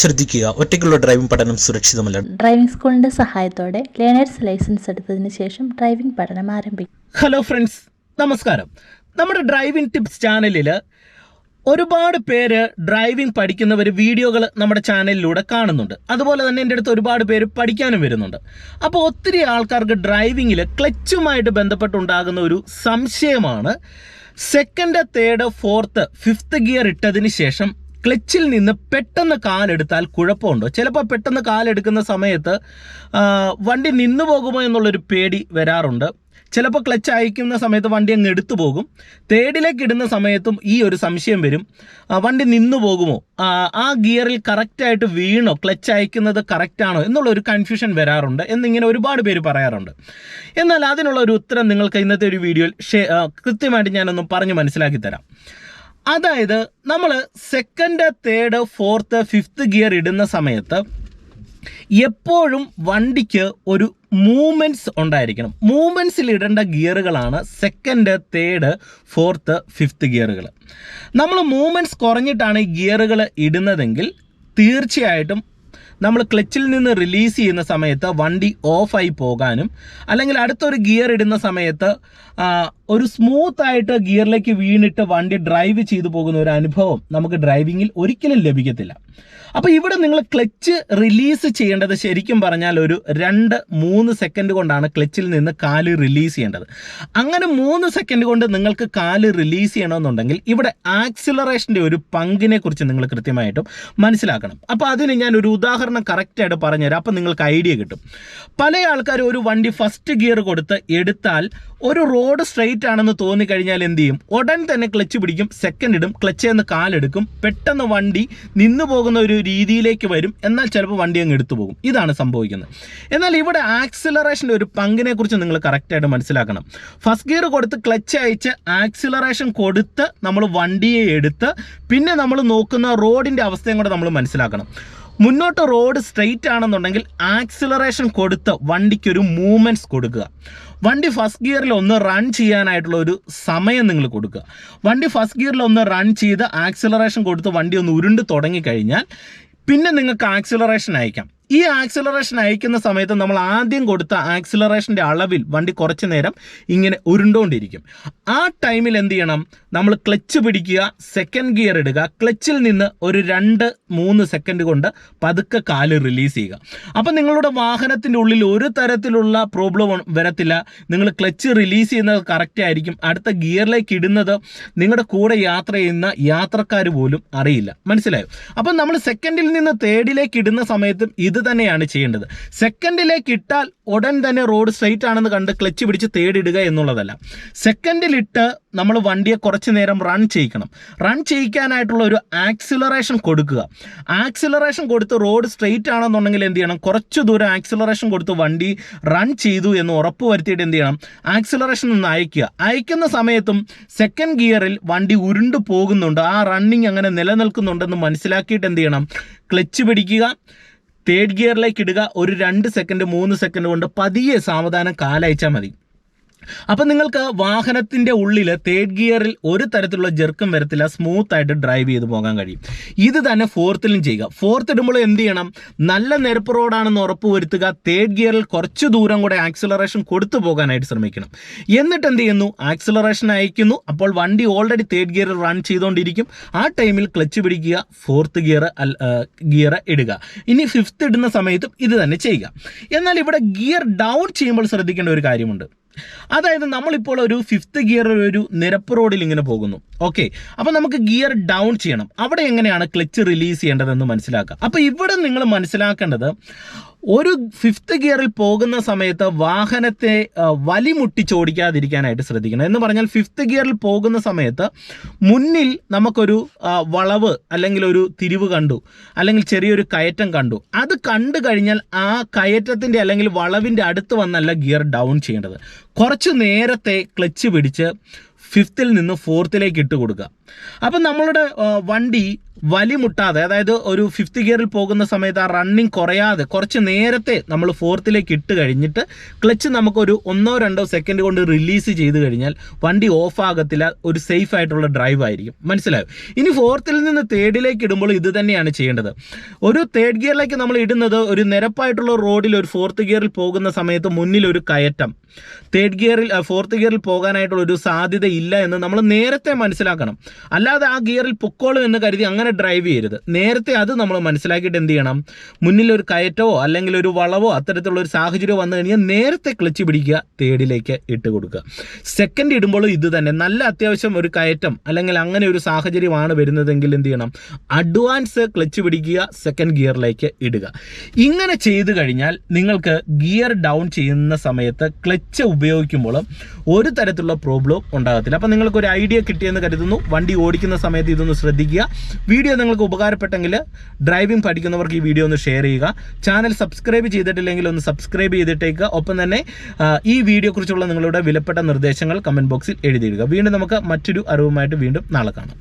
ശ്രദ്ധിക്കുക. ഒറ്റയ്ക്കുള്ള ഡ്രൈവിംഗ് പഠനം സുരക്ഷിതമല്ല. ഡ്രൈവിംഗ് സ്കൂളിന്റെ സഹായത്തോടെ ലേണേഴ്സ് ലൈസൻസ് എടുത്തതിന് ശേഷം ഡ്രൈവിംഗ് പഠനം ആരംഭിക്കും ഹലോ ഫ്രണ്ട്സ് നമസ്കാരം. നമ്മുടെ ഡ്രൈവിംഗ് ടിപ്സ് ചാനലിൽ ഒരുപാട് പേര് ഡ്രൈവിംഗ് പഠിക്കുന്നവർ വീഡിയോകൾ നമ്മുടെ ചാനലിലൂടെ കാണുന്നുണ്ട്. അതുപോലെ തന്നെ എന്റെ അടുത്ത് ഒരുപാട് പേര് പഠിക്കാനും വരുന്നുണ്ട്. അപ്പോൾ ഒത്തിരി ആൾക്കാർക്ക് ഡ്രൈവിങ്ങിൽ ക്ലച്ചുമായിട്ട് ബന്ധപ്പെട്ടുണ്ടാകുന്ന ഒരു സംശയമാണ്. Second third fourth fifth gear ഇട്ടതിന് ശേഷം ക്ലച്ചിൽ നിന്ന് പെട്ടെന്ന് കാലെടുത്താൽ കുഴപ്പമുണ്ടോ? ചിലപ്പോൾ പെട്ടെന്ന് കാലെടുക്കുന്ന സമയത്ത് വണ്ടി നിന്നു പോകുമോ എന്നുള്ളൊരു പേടി വരാറുണ്ട്. ചിലപ്പോൾ ക്ലച്ച് അയക്കുന്ന സമയത്ത് വണ്ടി അങ്ങ് എടുത്തു പോകും. തേർഡിലേക്ക് ഇടുന്ന സമയത്തും ഈ ഒരു സംശയം വരും. വണ്ടി നിന്നു പോകുമോ? ആ, ഗിയറിൽ കറക്റ്റായിട്ട് വീണോ? ക്ലച്ച് അയക്കുന്നത് കറക്റ്റാണോ? എന്നുള്ള ഒരു കൺഫ്യൂഷൻ വരാറുണ്ട്. എന്നിങ്ങനെ ഒരുപാട് പേര് പറയാറുണ്ട്. എന്നാൽ അതിനുള്ള ഒരു ഉത്തരം നിങ്ങൾക്ക് ഇന്നത്തെ ഒരു വീഡിയോയിൽ കൃത്യമായിട്ട് ഞാനൊന്ന് പറഞ്ഞു മനസ്സിലാക്കി തരാം. അതായത് നമ്മൾ second third fourth fifth gear ഇടുന്ന സമയത്ത് എപ്പോഴും വണ്ടിക്ക് ഒരു മൂവ്മെന്റ്സ് ഉണ്ടായിരിക്കണം. മൂവ്മെന്റ്സിൽ ഇടേണ്ട ഗിയറുകളാണ് സെക്കൻഡ് തേർഡ് ഫോർത്ത് ഫിഫ്ത്ത് ഗിയറുകൾ നമ്മൾ മൂവ്മെന്റ്സ് കുറഞ്ഞിട്ടാണ് ഈ ഗിയറുകൾ ഇടുന്നതെങ്കിൽ തീർച്ചയായിട്ടും നമ്മൾ ക്ലച്ചിൽ നിന്ന് റിലീസ് ചെയ്യുന്ന സമയത്ത് വണ്ടി ഓഫായി പോകാനും അല്ലെങ്കിൽ അടുത്തൊരു ഗിയർ ഇടുന്ന സമയത്ത് ഒരു സ്മൂത്ത് ആയിട്ട് ഗിയറിലേക്ക് വീണിട്ട് വണ്ടി ഡ്രൈവ് ചെയ്തു പോകുന്ന ഒരു അനുഭവം നമുക്ക് ഡ്രൈവിങ്ങിൽ ഒരിക്കലും ലഭിക്കത്തില്ല. അപ്പോൾ ഇവിടെ നിങ്ങൾ ക്ലച്ച് റിലീസ് ചെയ്യേണ്ടത് ശരിക്കും പറഞ്ഞാൽ ഒരു രണ്ട് മൂന്ന് സെക്കൻഡ് കൊണ്ടാണ് ക്ലച്ചിൽ നിന്ന് കാൽ റിലീസ് ചെയ്യേണ്ടത്. അങ്ങനെ മൂന്ന് സെക്കൻഡ് കൊണ്ട് നിങ്ങൾക്ക് കാൽ റിലീസ് ചെയ്യണമെന്നുണ്ടെങ്കിൽ ഇവിടെ ആക്സിലറേഷന്റെ ഒരു പങ്കിനെ കുറിച്ച് നിങ്ങൾ കൃത്യമായിട്ടും മനസ്സിലാക്കണം. അപ്പോൾ അതിന് ഞാൻ ഒരു ഉദാഹരണം കറക്റ്റായിട്ട് പറഞ്ഞുതരാം. അപ്പോൾ നിങ്ങൾക്ക് ഐഡിയ കിട്ടും. പല ആൾക്കാരും ഒരു വണ്ടി ഫസ്റ്റ് ഗിയർ കൊടുത്ത് എടുത്താൽ ഒരു റോഡ് സ്ട്രെയിറ്റ് ആണെന്ന് തോന്നി കഴിഞ്ഞാൽ എന്ത് ചെയ്യും? ഉടൻ തന്നെ ക്ലച്ച് പിടിക്കും സെക്കൻഡ് ഇടും ക്ലച്ച് എന്ന് കാലെടുക്കും പെട്ടെന്ന് വണ്ടി നിന്നു പോകുന്ന ഒരു രീതിയിലേക്ക് വരും എന്നാൽ ചിലപ്പോൾ വണ്ടി അങ്ങ് എടുത്തു പോകും. ഇതാണ് സംഭവിക്കുന്നത്. എന്നാൽ ഇവിടെ ആക്സിലറേഷന്റെ ഒരു പങ്കിനെ കുറിച്ച് നിങ്ങൾ കറക്റ്റായിട്ട് മനസ്സിലാക്കണം. ഫസ്റ്റ് ഗിയർ കൊടുത്ത് ക്ലച്ച് അയച്ച് ആക്സിലറേഷൻ കൊടുത്ത് നമ്മൾ വണ്ടിയെ എടുത്ത് പിന്നെ നമ്മൾ നോക്കുന്ന റോഡിന്റെ അവസ്ഥയും കൂടെ നമ്മൾ മനസ്സിലാക്കണം. മുന്നോട്ട് റോഡ് സ്ട്രെയിറ്റ് ആണെന്നുണ്ടെങ്കിൽ ആക്സിലറേഷൻ കൊടുത്ത് വണ്ടിക്കൊരു മൂവ്മെന്റ്സ് കൊടുക്കുക. വണ്ടി ഫസ്റ്റ് ഗിയറിൽ ഒന്ന് റൺ ചെയ്യാനായിട്ടുള്ള ഒരു സമയം നിങ്ങൾ കൊടുക്കുക. വണ്ടി ഫസ്റ്റ് ഗിയറിൽ ഒന്ന് റൺ ചെയ്ത് ആക്സിലറേഷൻ കൊടുത്ത് വണ്ടി ഒന്ന് ഉരുണ്ട് തുടങ്ങിക്കഴിഞ്ഞാൽ പിന്നെ നിങ്ങൾക്ക് ആക്സിലറേഷൻ അയക്കാം. ഈ ആക്സിലറേഷൻ അയക്കുന്ന സമയത്ത് നമ്മൾ ആദ്യം കൊടുത്ത ആക്സിലറേഷന്റെ അളവിൽ വണ്ടി കുറച്ച് നേരം ഇങ്ങനെ ഉരുണ്ടോണ്ടിരിക്കും. ആ ടൈമിൽ എന്ത് ചെയ്യണം? നമ്മൾ ക്ലച്ച് പിടിക്കുക സെക്കൻഡ് ഗിയർ ഇടുക. ക്ലച്ചിൽ നിന്ന് ഒരു രണ്ട് മൂന്ന് സെക്കൻഡ് കൊണ്ട് പതുക്കെ കാൽ റിലീസ് ചെയ്യുക. അപ്പം നിങ്ങളുടെ വാഹനത്തിന്റെ ഉള്ളിൽ ഒരു തരത്തിലുള്ള പ്രോബ്ലം വരത്തില്ല. നിങ്ങൾ ക്ലച്ച് റിലീസ് ചെയ്യുന്നത് കറക്റ്റ് ആയിരിക്കും. അടുത്ത ഗിയറിലേക്ക് ഇടുന്നത് നിങ്ങളുടെ കൂടെ യാത്ര ചെയ്യുന്ന യാത്രക്കാർ പോലും അറിയില്ല. മനസ്സിലായോ? അപ്പം നമ്മൾ സെക്കൻഡിൽ നിന്ന് തേർഡിലേക്ക് ഇടുന്ന സമയത്തും ഇത് തന്നെയാണ് ചെയ്യേണ്ടത്. സെക്കൻഡിലേക്ക് ഇട്ടാൽ ഉടൻ തന്നെ റോഡ് സ്ട്രൈറ്റ് ആണെന്ന് കണ്ട് ക്ലച്ച് പിടിച്ച് തേടിയിടുക എന്നുള്ളതല്ല. സെക്കൻഡിലിട്ട് നമ്മൾ വണ്ടിയെ കുറച്ച് നേരം റൺ ചെയ്യിക്കണം. റൺ ചെയ്യിക്കാനായിട്ടുള്ള ഒരു ആക്സിലറേഷൻ കൊടുക്കുക. ആക്സിലറേഷൻ കൊടുത്ത് റോഡ് സ്ട്രെയിറ്റ് ആണെന്നുണ്ടെങ്കിൽ എന്ത് ചെയ്യണം? കുറച്ച് ദൂരം ആക്സിലറേഷൻ കൊടുത്ത് വണ്ടി റൺ ചെയ്തു എന്ന് ഉറപ്പ് വരുത്തിയിട്ട് എന്ത് ചെയ്യണം? ആക്സിലറേഷൻ ഒന്ന് അയക്കുക അയക്കുന്ന സമയത്തും സെക്കൻഡ് ഗിയറിൽ വണ്ടി ഉരുണ്ടു പോകുന്നുണ്ട്. ആ റണ്ണിങ് അങ്ങനെ നിലനിൽക്കുന്നുണ്ടെന്ന് മനസ്സിലാക്കിയിട്ട് എന്ത് ചെയ്യണം? ക്ലച്ച് പിടിക്കുക. തേർഡ് ഗിയറിലേക്ക് ഇടുക ഒരു രണ്ട് സെക്കൻഡ് മൂന്ന് സെക്കൻഡ് കൊണ്ട് പതിയെ സാവധാനം കാലയച്ചാൽ മതി. അപ്പം നിങ്ങൾക്ക് വാഹനത്തിന്റെ ഉള്ളിൽ തേർഡ് ഗിയറിൽ ഒരു തരത്തിലുള്ള ജെർക്കും വരത്തില്ല. സ്മൂത്ത് ആയിട്ട് ഡ്രൈവ് ചെയ്ത് പോകാൻ കഴിയും. ഇത് തന്നെ ഫോർത്തിലും ചെയ്യുക. ഫോർത്ത് ഇടുമ്പോൾ എന്ത് ചെയ്യണം? നല്ല നിരപ്പ് റോഡാണെന്ന് ഉറപ്പ് വരുത്തുക. തേർഡ് ഗിയറിൽ കുറച്ച് ദൂരം കൂടെ ആക്സിലറേഷൻ കൊടുത്തു പോകാനായിട്ട് ശ്രമിക്കണം. എന്നിട്ട് എന്ത് ചെയ്യുന്നു? ആക്സിലറേഷൻ അയക്കുന്നു. അപ്പോൾ വണ്ടി ഓൾറെഡി തേർഡ് ഗിയറിൽ റൺ ചെയ്തുകൊണ്ടിരിക്കും ആ ടൈമിൽ ക്ലച്ച് പിടിക്കുക. ഫോർത്ത് ഗിയർ ഗിയർ ഇടുക. ഇനി ഫിഫ്ത്ത് ഇടുന്ന സമയത്തും ഇത് തന്നെ ചെയ്യുക. എന്നാൽ ഇവിടെ ഗിയർ ഡൗൺ ചെയ്യുമ്പോൾ ശ്രദ്ധിക്കേണ്ട ഒരു കാര്യമുണ്ട്. അതായത് നമ്മളിപ്പോൾ ഒരു ഫിഫ്ത്ത് ഗിയർ ഒരു നിരപ്പ് റോഡിൽ ഇങ്ങനെ പോകുന്നു. ഓക്കെ അപ്പോൾ നമുക്ക് ഗിയർ ഡൗൺ ചെയ്യണം. അവിടെ എങ്ങനെയാണ് ക്ലച്ച് റിലീസ് ചെയ്യേണ്ടതെന്ന് മനസ്സിലാക്കുക. അപ്പോൾ ഇവിടെ നിങ്ങൾ മനസ്സിലാക്കേണ്ടത് ഒരു ഫിഫ്ത്ത് ഗിയറിൽ പോകുന്ന സമയത്ത് വാഹനത്തെ വലിമുട്ടി വലിമുട്ടിച്ചോടിക്കാതിരിക്കാനായിട്ട് ശ്രദ്ധിക്കണം. എന്ന് പറഞ്ഞാൽ ഫിഫ്ത്ത് ഗിയറിൽ പോകുന്ന സമയത്ത് മുന്നിൽ നമുക്കൊരു വളവ് അല്ലെങ്കിൽ ഒരു തിരിവ് കണ്ടു. അല്ലെങ്കിൽ ചെറിയൊരു കയറ്റം കണ്ടു. അത് കണ്ടു കഴിഞ്ഞാൽ ആ കയറ്റത്തിന്റെ അല്ലെങ്കിൽ വളവിന്റെ അടുത്ത് വന്നല്ല ഗിയർ ഡൗൺ ചെയ്യേണ്ടത്. കുറച്ച് നേരത്തെ ക്ലച്ച് പിടിച്ച് ഫിഫ്ത്തിൽ നിന്ന് ഫോർത്തിലേക്ക് ഇട്ട് കൊടുക്കുക. അപ്പം നമ്മളുടെ വണ്ടി വലിമുട്ടാതെ അതായത് ഒരു ഫിഫ്ത്ത് ഗിയറിൽ പോകുന്ന സമയത്ത് ആ റണ്ണിങ് കുറയാതെ കുറച്ച് നേരത്തെ നമ്മൾ ഫോർത്തിലേക്ക് ഇട്ട് കഴിഞ്ഞിട്ട് ക്ലച്ച് നമുക്കൊരു ഒന്നോ രണ്ടോ സെക്കൻഡ് കൊണ്ട് റിലീസ് ചെയ്ത് കഴിഞ്ഞാൽ വണ്ടി ഓഫ് ആകത്തില്ല ഒരു സേഫ് ആയിട്ടുള്ള ഡ്രൈവ് ആയിരിക്കും. മനസ്സിലായോ? ഇനി ഫോർത്തിൽ നിന്ന് തേർഡിലേക്ക് ഇടുമ്പോൾ ഇത് തന്നെയാണ് ചെയ്യേണ്ടത്. ഒരു തേർഡ് ഗിയറിലേക്ക് നമ്മൾ ഇടുന്നത് ഒരു നിരപ്പായിട്ടുള്ള റോഡിൽ ഒരു ഫോർത്ത് ഗിയറിൽ പോകുന്ന സമയത്ത് മുന്നിൽ ഒരു കയറ്റം. തേർഡ് ഗിയറിൽ ഫോർത്ത് ഗിയറിൽ പോകാനായിട്ടുള്ള ഒരു സാധ്യത ഇല്ല എന്ന് നമ്മൾ നേരത്തെ മനസ്സിലാക്കണം. അല്ലാതെ ആ ഗിയറിൽ പൊക്കോളും എന്ന് കരുതി അങ്ങനെ ഡ്രൈവ് ചെയ്യരുത്. നേരത്തെ അത് നമ്മൾ മനസ്സിലാക്കിയിട്ട് എന്ത് ചെയ്യണം? മുന്നിൽ ഒരു കയറ്റമോ അല്ലെങ്കിൽ ഒരു വളവോ അത്തരത്തിലുള്ള ഒരു സാഹചര്യം വന്നു കഴിഞ്ഞാൽ നേരത്തെ ക്ലച്ച് പിടിക്കുക തേർഡിലേക്ക് ഇട്ട് കൊടുക്കുക. സെക്കൻഡ് ഇടുമ്പോഴും ഇത് തന്നെ നല്ല അത്യാവശ്യം ഒരു കയറ്റം അല്ലെങ്കിൽ അങ്ങനെ ഒരു സാഹചര്യമാണ് വരുന്നതെങ്കിൽ എന്ത് ചെയ്യണം? അഡ്വാൻസ് ക്ലച്ച് പിടിക്കുക സെക്കൻഡ് ഗിയറിലേക്ക് ഇടുക. ഇങ്ങനെ ചെയ്തു കഴിഞ്ഞാൽ നിങ്ങൾക്ക് ഗിയർ ഡൗൺ ചെയ്യുന്ന സമയത്ത് ക്ലച്ച് ഉപയോഗിക്കുമ്പോൾ ഒരു തരത്തിലുള്ള പ്രോബ്ലം ഉണ്ടാകത്തില്ല. അപ്പം നിങ്ങൾക്ക് ഒരു ഐഡിയ കിട്ടിയെന്ന് കരുതുന്നു. വണ്ടി ഓടിക്കുന്ന സമയത്ത് ഇതൊന്ന് ശ്രദ്ധിക്കുക. വീഡിയോ നിങ്ങൾക്ക് ഉപകാരപ്പെട്ടെങ്കിൽ ഡ്രൈവിംഗ് പഠിക്കുന്നവർക്ക് ഈ വീഡിയോ ഒന്ന് ഷെയർ ചെയ്യുക. ചാനൽ സബ്സ്ക്രൈബ് ചെയ്തിട്ടില്ലെങ്കിൽ ഒന്ന് സബ്സ്ക്രൈബ് ചെയ്തിട്ടേക്കുക ഒപ്പം തന്നെ ഈ വീഡിയോ കുറിച്ചുള്ള നിങ്ങളുടെ വിലപ്പെട്ട നിർദ്ദേശങ്ങൾ കമന്റ് ബോക്സിൽ എഴുതിയിടുക. വീണ്ടും നമുക്ക് മറ്റൊരു അറിവുമായിട്ട് വീണ്ടും നാളെ കാണാം.